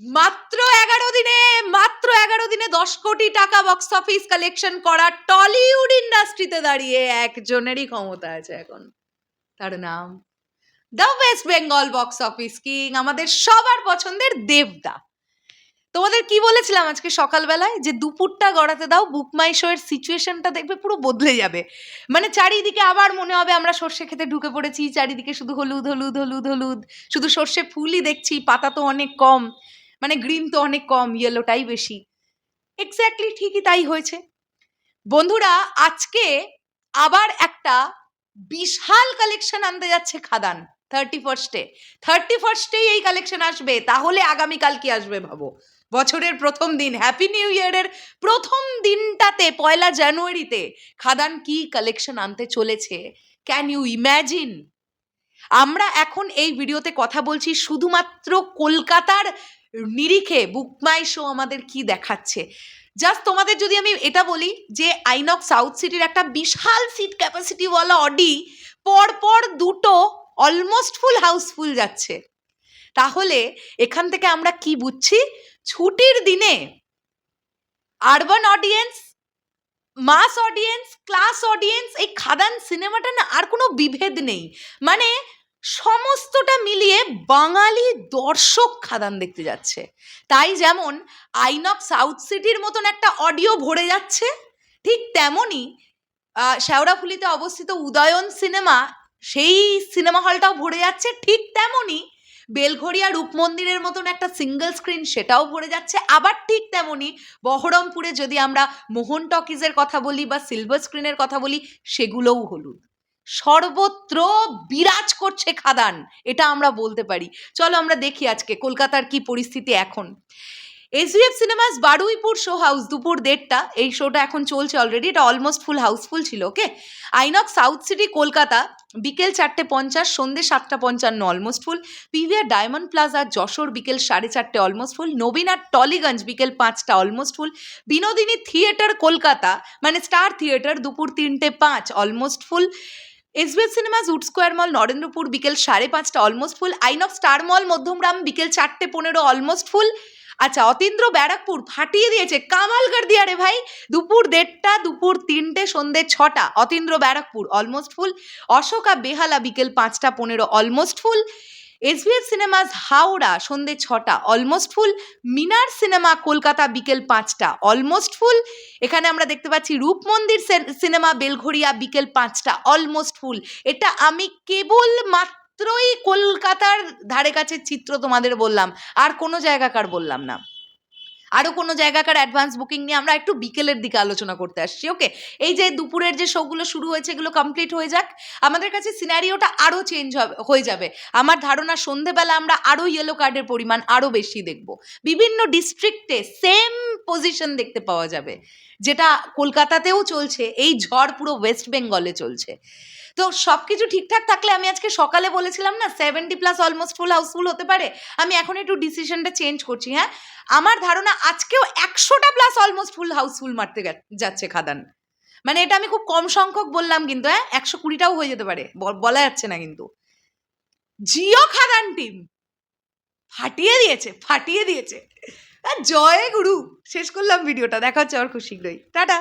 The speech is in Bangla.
মাত্র এগারো দিনে, মাত্র এগারো দিনে দশ কোটি টাকা বক্স অফিস কালেকশন করা টলিউড ইন্ডাস্ট্রিতে দাঁড়িয়ে একজনেরই ক্ষমতা আছে এখন। তার নাম the West Bengal box office king আমাদের সবার পছন্দের দেবদা। তোমাদের কি বলেছিলাম আজকে সকালবেলায়? যে দুপুরটা গড়াতে দাও বুক মাই শো এর সিচুয়েশনটা দেখবে পুরো বদলে যাবে। মানে চারিদিকে আবার মনে হবে আমরা সর্ষে খেতে ঢুকে পড়েছি, চারিদিকে শুধু হলুদ হলুদ হলুদ হলুদ। শুধু সর্ষে ফুলই দেখছি, পাতা তো অনেক কম। মানে গ্রিন তো অনেক কম ইয়েলোটাই বেশি। এক্স্যাক্টলি ঠিকই তাই হয়েছে। বন্ধুরা, আজকে আবার একটা বিশাল কালেকশন আনতে যাচ্ছে খাদান থার্টি ফার্স্টে থার্টি ফার্স্টেই এই কালেকশন আসবে, তাহলে আগামীকাল কি আসবে ভাবো? বছরের প্রথম দিন হ্যাপি নিউ ইয়ারের প্রথম দিনটাতে, পয়লা জানুয়ারিতে খাদান কি কালেকশন আনতে চলেছে? ক্যান ইউ ইম্যাজিন আমরা এখন এই ভিডিওতে কথা বলছি শুধুমাত্র কলকাতার নিরিখে বুকমাই শো আমাদের কি দেখাচ্ছে। জাস্ট তোমাদের যদি আমি এটা বলি যে আইনক সাউথ সিটির একটা বিশাল সিট ক্যাপাসিটিওয়ালা অডি পরপর দুটো অলমোস্ট ফুল হাউসফুল যাচ্ছে। তাহলে এখান থেকে আমরা কি বুঝছি? ছুটির দিনে urban audience mass audience class audience এই খাদান সিনেমাটা না আর কোনো বিভেদ নেই। মানে সমস্তটা মিলিয়ে বাঙালি দর্শক খাদান দেখতে যাচ্ছে। তাই যেমন আইনক সাউথ সিটির মতন একটা অডিও ভরে যাচ্ছে, ঠিক তেমনই শেওড়াফুলিতে অবস্থিত উদয়ন সিনেমা সেই সিনেমা হলটাও ভরে যাচ্ছে, ঠিক তেমনই বেলঘড়িয়া রূপমন্দিরের মতন একটা সিঙ্গেল স্ক্রিন সেটাও ভরে যাচ্ছে। আবার ঠিক তেমনই বহরমপুরে যদি আমরা মোহন টকিজের কথা বলি বা সিলভার স্ক্রিনের কথা বলি, সেগুলোও হলুদ। সর্বত্র বিরাজ করছে খাদান, এটা আমরা বলতে পারি। চলো আমরা দেখি আজকে কলকাতার কি পরিস্থিতি এখন। SVF cinemas Baruipur show house দুপুর দেড়টা, এই শোটা এখন চলছে অলরেডি এটা অলমোস্ট ফুল হাউসফুল ছিল ওকে আইনক সাউথ সিটি কলকাতা, বিকেল চারটে পঞ্চাশ সন্ধ্যে সাতটা পঞ্চান্ন almost full PVR diamond plaza Jessore, বিকেল সাড়ে চারটে অলমোস্ট ফুল নবীন টলিগঞ্জ, বিকেল পাঁচটা almost full Binodini theatre Kolkata মানে স্টার থিয়েটার দুপুর তিনটে পাঁচ almost full SBS cinemas wood square mall Narendrapur বিকেল সাড়ে পাঁচটা অলমোস্ট ফুল আইনক স্টার মল মধ্যমগ্রাম বিকেল চারটে পনেরো অলমোস্ট ফুল আচ্ছা অতীন্দ্র ব্যারাকপুর ফাটিয়ে দিয়েছে, কামাল কর দিয়া রে ভাই। দুপুর দেড়টা, দুপুর তিনটে সন্ধ্যে ছটা, অতীন্দ্র ব্যারাকপুর অলমোস্ট ফুল অশোকা বেহালা, বিকেল পাঁচটা পনেরো almost full SBF cinemas Howrah সন্ধ্যে ছটা, almost full. Minar cinema Kolkata বিকেল পাঁচটা, অলমোস্ট ফুল। এখানে আমরা দেখতে পাচ্ছি রূপমন্দির সিনেমা বেলঘড়িয়া বিকেল পাঁচটা, অলমোস্ট ফুল। এটা আমি কেবল মাত্রই কলকাতার ধারে কাছে চিত্র তোমাদের বললাম, আর কোনো জায়গাকার বললাম না। আরও কোনো জায়গাকার অ্যাডভান্স বুকিং নিয়ে আমরা একটু বিকেলের দিকে আলোচনা করতে আসছি ওকে এই যে দুপুরের যে শোগুলো শুরু হয়েছে, এগুলো কমপ্লিট হয়ে যাক। আমাদের কাছে সিনারিওটা আরও চেঞ্জ হবে, হয়ে যাবে। আমার ধারণা সন্ধেবেলা আমরা আরও ইয়েলো কার্ডের পরিমাণ আরও বেশি দেখব। বিভিন্ন ডিস্ট্রিক্টে সেম পজিশন দেখতে পাওয়া যাবে, যেটা কলকাতাতেও চলছে, এই ঝড় পুরো ওয়েস্ট বেঙ্গলে চলছে। তো সব কিছু ঠিকঠাক থাকলে আমি আজকে সকালে বলেছিলাম না seventy plus almost full house full হতে পারে। আমি এখন একটু ডিসিশনটা চেঞ্জ করছি হ্যাঁ? আমার ধারণা আজকেও একশোটা plus almost full house full মারতে যাচ্ছে খাদান। মানে এটা আমি খুব কম সংখ্যক বললাম কিন্তু হ্যাঁ একশো কুড়িটাও হয়ে যেতে পারে বলা যাচ্ছে না কিন্তু। জিও খাদান টিম ফাটিয়ে দিয়েছে ফাটিয়ে দিয়েছে। জয় গুরু, শেষ করলাম ভিডিওটা দেখা হচ্ছে আবার খুব শীঘ্রই। টাটা।